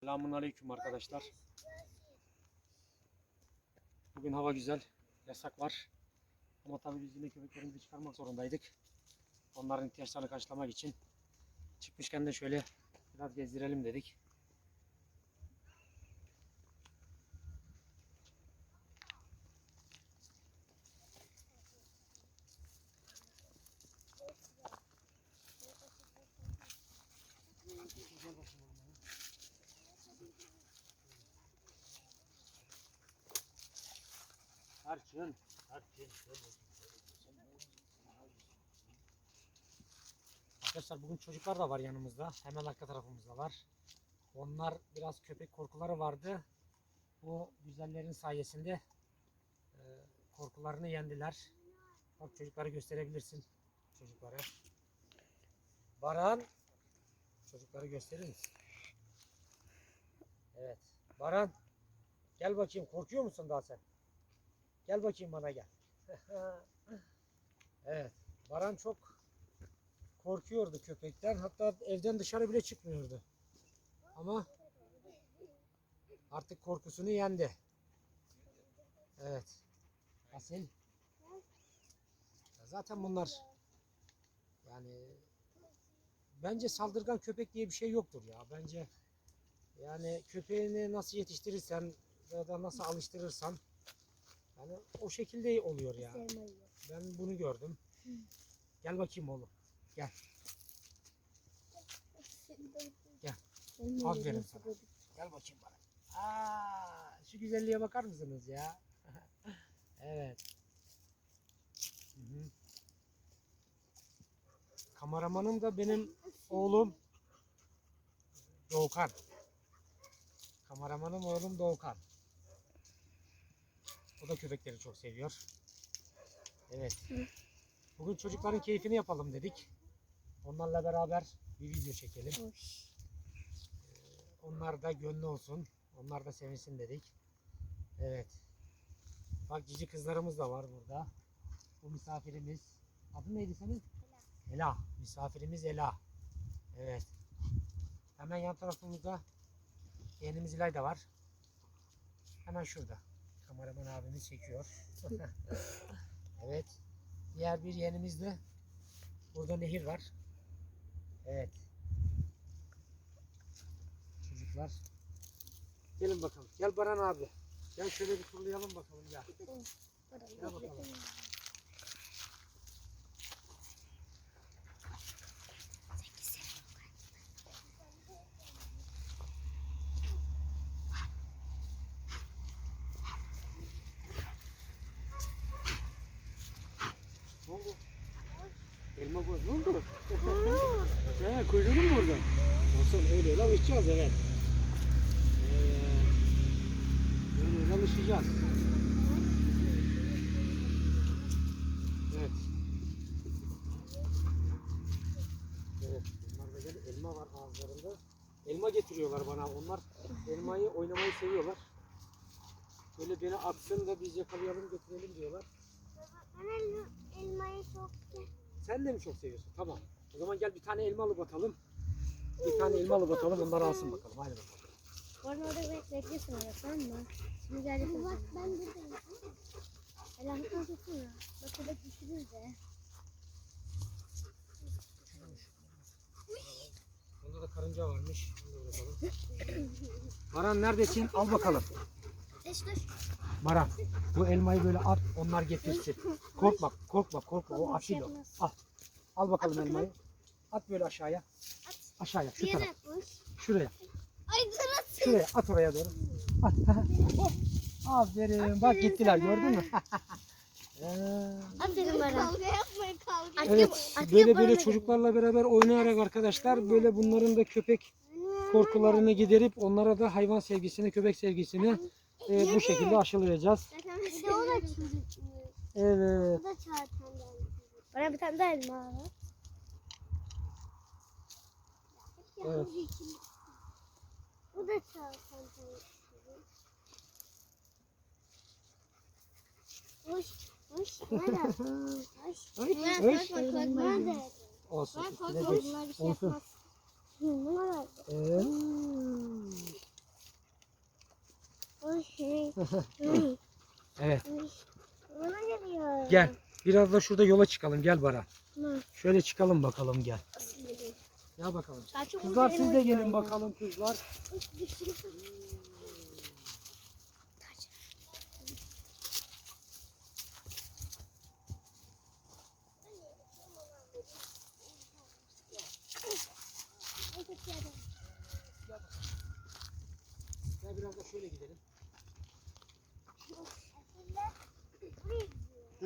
Selamun Aleyküm arkadaşlar. Bugün hava güzel. Yasak var. Ama tabii biz yine köpeklerimizi çıkarmak zorundaydık. Onların ihtiyaçlarını karşılamak için. Çıkmışken de şöyle biraz gezdirelim dedik. Tarçın. Tarçın. Arkadaşlar bugün çocuklar da var yanımızda. Hemen arka tarafımızda var. Onlar biraz köpek korkuları vardı. Bu güzellerin sayesinde e, korkularını yendiler. Bak çocukları gösterebilirsin. Çocuklara. Baran. Çocukları gösterir misin? Evet. Baran. Gel bakayım. Korkuyor musun daha sen? Gel bakayım bana gel. evet. Baran çok korkuyordu köpekten. Hatta evden dışarı bile çıkmıyordu. Ama artık korkusunu yendi. Evet. Asil. Zaten bunlar yani bence saldırgan köpek diye bir şey yoktur ya. Bence yani köpeğini nasıl yetiştirirsen ya da nasıl alıştırırsan yani o şekilde oluyor ya. Ben bunu gördüm. Gel bakayım oğlum. Gel. Aferin sana. Gel bakayım bana. Aa, şu güzelliğe bakar mısınız ya? evet. Hı hı. Kameramanım da benim oğlum Doğukan. Kameramanım oğlum Doğukan. O da köpekleri çok seviyor. Evet. Bugün çocukların keyfini yapalım dedik. Onlarla beraber bir video çekelim. Onlar da gönlü olsun. Onlar da sevinsin dedik. Evet. Bak cici kızlarımız da var burada. Bu misafirimiz. Adın neydi senin? Ela. Misafirimiz Ela. Evet. Hemen yan tarafımızda yeğenimiz İlay da var. Hemen şurada. Kameraman abimiz çekiyor. evet. Diğer bir yeğenimiz de burada nehir var. Evet. Çocuklar. Gelin bakalım. Gel Baran abi. Gel şöyle bir turlayalım bakalım gel. Gel bakalım. Koy. Ne oldu? He, kuyruğunu mu vurdun? Olsun öyle öyle alışacağız evet. Ee, öyle öyle alışacağız. Evet. Evet. Bunlar da gel elma var ağızlarında. Elma getiriyorlar bana. Onlar elmayı oynamayı seviyorlar. Böyle beni atsın da biz yakalayalım götürelim diyorlar. Ben elma, elmayı çok Sen de mi çok seviyorsun? Tamam. O zaman gel bir tane elma alıp atalım. Bir tane elma alıp atalım. Onlar alsın bakalım. Hadi bakalım. Orada orada bek bekliyorsun orada tamam mı? Şimdi gelecek Bak ben buradayım. Elahı kaldırsın ya. Bak orada düşürür de. Onda da karınca varmış. Onu da bırakalım. Baran neredesin? Al bakalım. Eş dur. Baran. Bu elmayı böyle at. Onlar getirsin. Korkma. Korkma. Korkma. O asil o. Al. Al bakalım elmayı. At böyle aşağıya. Aşağıya. Şu Bir taraf. yere atmış. Şuraya. Ay. Şuraya. At oraya doğru. At. Hop. Aferin. Bak gittiler gördün mü? Aferin bana. Kavga yapmayın kavga. Evet, böyle böyle çocuklarla beraber oynayarak arkadaşlar böyle bunların da köpek korkularını giderip onlara da hayvan sevgisini, köpek sevgisini e, bu şekilde aşılayacağız. Bir de o da çocuk. Evet. O da çarpan Bana bir tane daha elma al. Evet. Bu da çarpan Hoş, hoş, nerede? Hoş. Hoş. Bak, nerede? Olsun. Bak, geç. bunlar bir şey yapmaz. Hı, Bunlar Evet. Evet. Gel. Biraz da şurada yola çıkalım. Gel Baran. Şöyle çıkalım bakalım gel. Gel bakalım. Kızlar siz de gelin bakalım kızlar. Gel biraz da şöyle gidelim.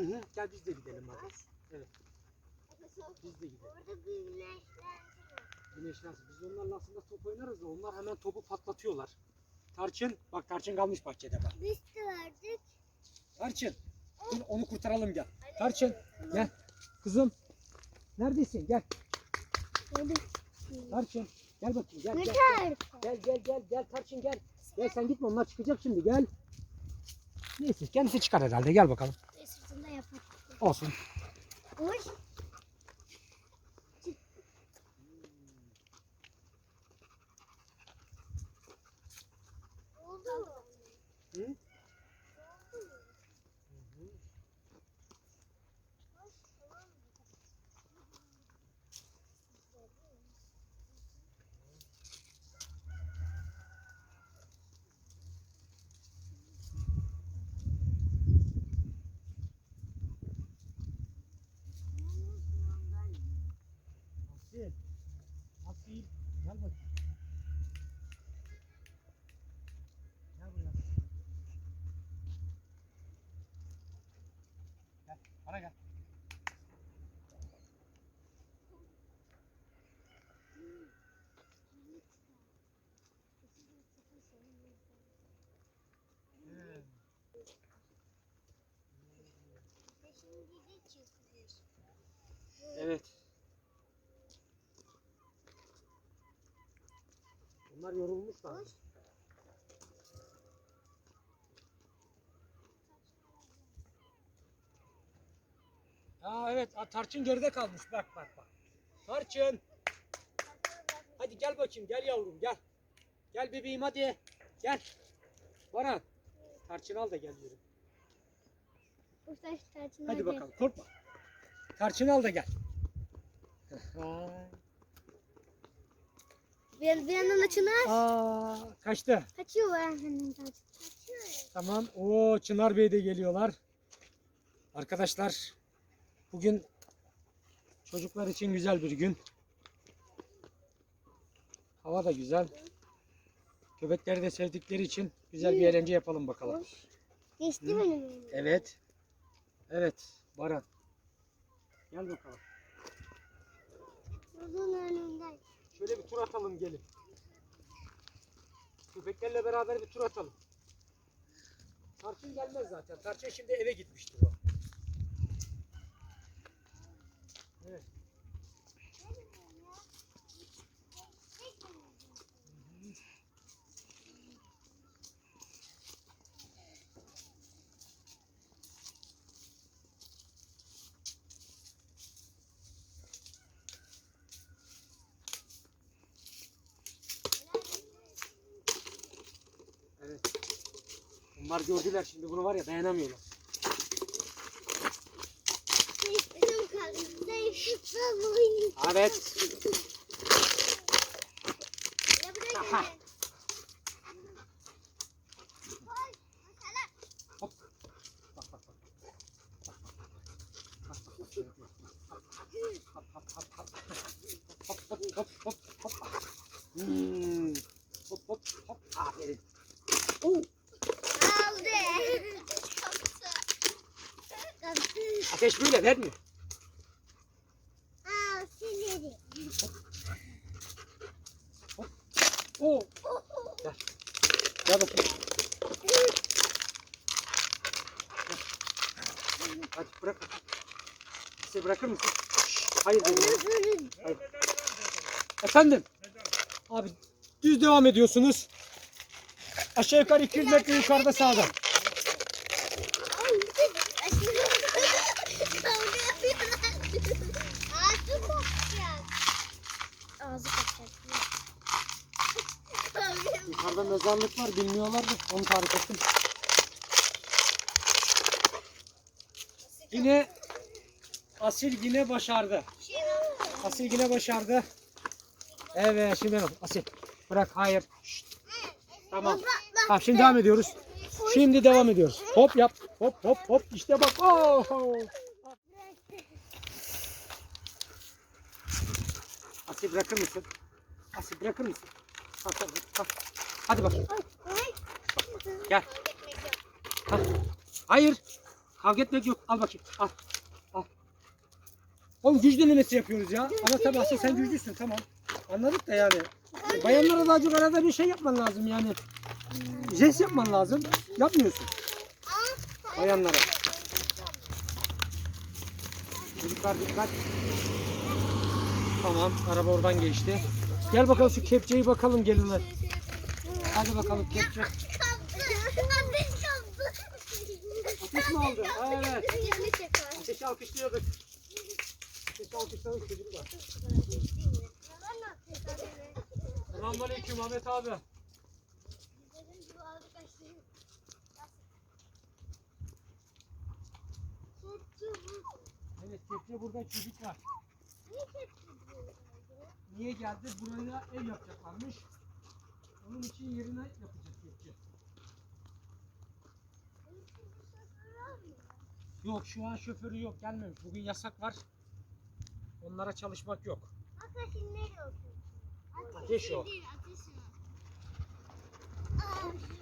Hı. Gel biz de gidelim hadi. Evet. Biz de gidelim. Orada güneşlensin. Güneşlensin. Biz onlarla aslında top oynarız da onlar hemen topu patlatıyorlar. Tarçın, bak Tarçın kalmış bahçede bak. Biz verdik. Tarçın, dur onu kurtaralım gel. Tarçın, gel. Kızım, neredesin? Gel. Tarçın, gel bakayım. Gel, gel. kadar? Gel, gel, gel, gel Tarçın gel. Gel sen gitme onlar çıkacak şimdi gel. Neyse kendisi çıkar herhalde gel bakalım. Posso? Hoje? Bana gel. Evet. Evet. Bunlar yorulmuşlar. Aa evet tarçın geride kalmış bak bak bak. Tarçın. Hadi gel bakayım gel yavrum gel. Gel bebeğim hadi. Gel. Baran. Tarçın al da gel yürü. Ustaş tarçın Hadi hadi. bakalım korkma. Tarçın al da gel. Bir, bir yandan da çınar. Aa, kaçtı. Kaçıyor var hemen tarçın. Kaçıyor. Tamam. Oo Çınar Bey de geliyorlar. Arkadaşlar bugün çocuklar için güzel bir gün. Hava da güzel. Köpekleri de sevdikleri için güzel bir eğlence yapalım bakalım. Geçti Hı. benim. Evet. Evet. Baran. Gel bakalım. Uzun önümden. Şöyle bir tur atalım gelin. Köpeklerle beraber bir tur atalım. Tarçın gelmez zaten. Tarçın şimdi eve gitmiştir o. Evet. Evet. Bunlar gördüler şimdi bunu var ya dayanamıyorlar. Evet. Ya buraya Aha. gelin. Koy. Mesela. Hop. Bak bak bak. Bak bak bak. Bak bak bak. şöyle yapıyor. Hop hop hop hop. Hop hop hop hop hop. Hmm. Hop hop hop. Aferin. Oo. Aldı. Kaptı. Ateş böyle vermiyor. bırakır mısın? Hayır dedim. ya. Hayır. Efendim? Abi düz devam ediyorsunuz. Aşağı yukarı 200 metre yukarıda sağda. Ağzı kaçacak. Yukarıda mezarlık var bilmiyorlar da onu tarif ettim. Yine Asil yine başardı. Asil yine başardı. Evet şimdi bak Asil. Bırak hayır. Şşt. Tamam. Tamam şimdi devam ediyoruz. Şimdi devam ediyoruz. Hop yap. Hop hop hop. İşte bak. Oo. Asil bırakır mısın? Asil bırakır mısın? Kalk, kalk, kalk. Hadi bak. Gel. Kalk. Hayır. Kavga etmek yok. Al bakayım. Al. Oğlum güç denemesi yapıyoruz ya. Ama tabii Asil sen güçlüsün tamam. Anladık da yani. Bayanlara daha çok arada bir şey yapman lazım yani. Jest yapman lazım. Yapmıyorsun. Bayanlara. Çocuklar dikkat. Tamam araba oradan geçti. Gel bakalım şu kepçeyi bakalım gelinler. Hadi bakalım kepçe. Ateş? Evet. Ateşi alkışlıyorduk. Ateşi alkışladık çocuklar. Selamünaleyküm Ahmet abi. Evet kepçe burada çocuk var. Niye geldi? Buraya ev yapacaklarmış. Onun için yerine yapacak kepçe. Yok şu an şoförü yok gelmemiş. Bugün yasak var. Onlara çalışmak yok. Ateş o.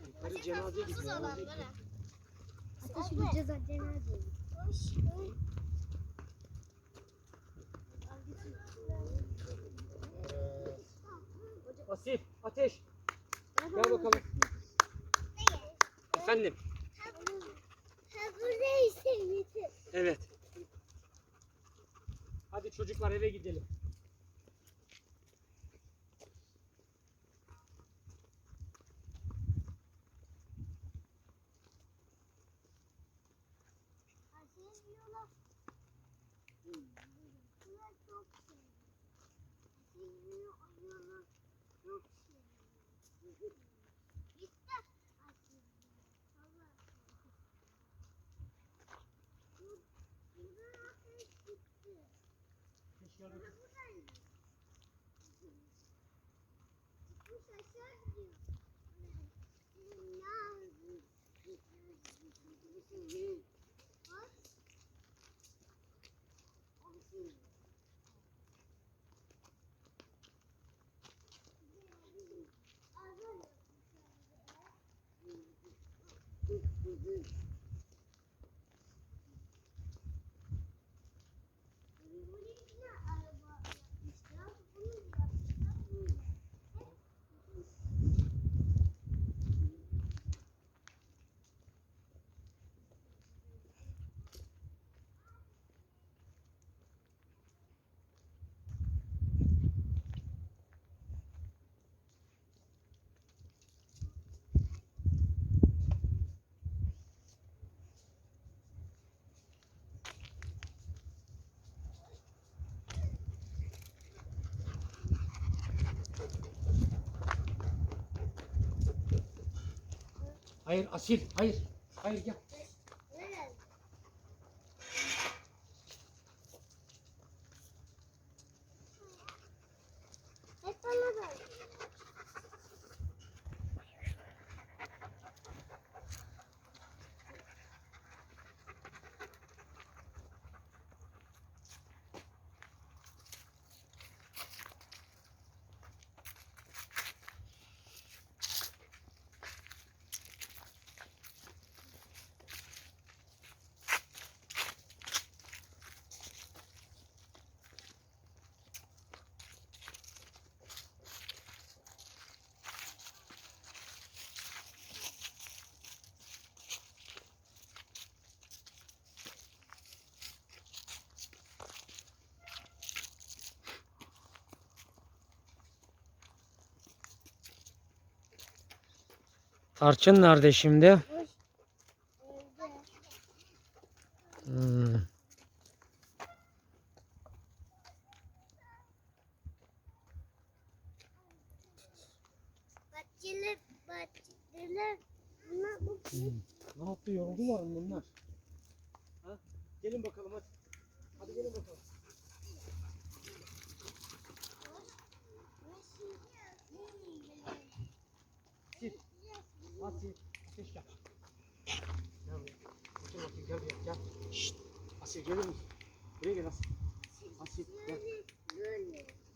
Yukarı cenaze gidiyor. cenaze gidiyor. Ateşi gideceğiz cenaze. Asil, ateş. Gel bakalım. Efendim. Evet. Hadi çocuklar eve gidelim. Ateş Hayır Asil, hayır. Hayır gel. Tarçın nerede şimdi? Evde. Hmm. Bahçeli, bahçeli. Bunlar bu Ne yaptı? Yoruldular mı bunlar? Gelin bakalım hadi. Hadi gelin bakalım. Sil. Asil. Ateş yap. Gel buraya. Otur bakayım gel buraya gel. Şşt. Asil gelir misin? Buraya gel Asil. Asil gel.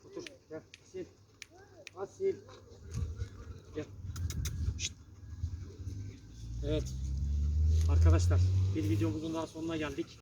Otur gel. Asil. Asil. Gel. Şşt. Evet. Arkadaşlar bir videomuzun daha sonuna geldik.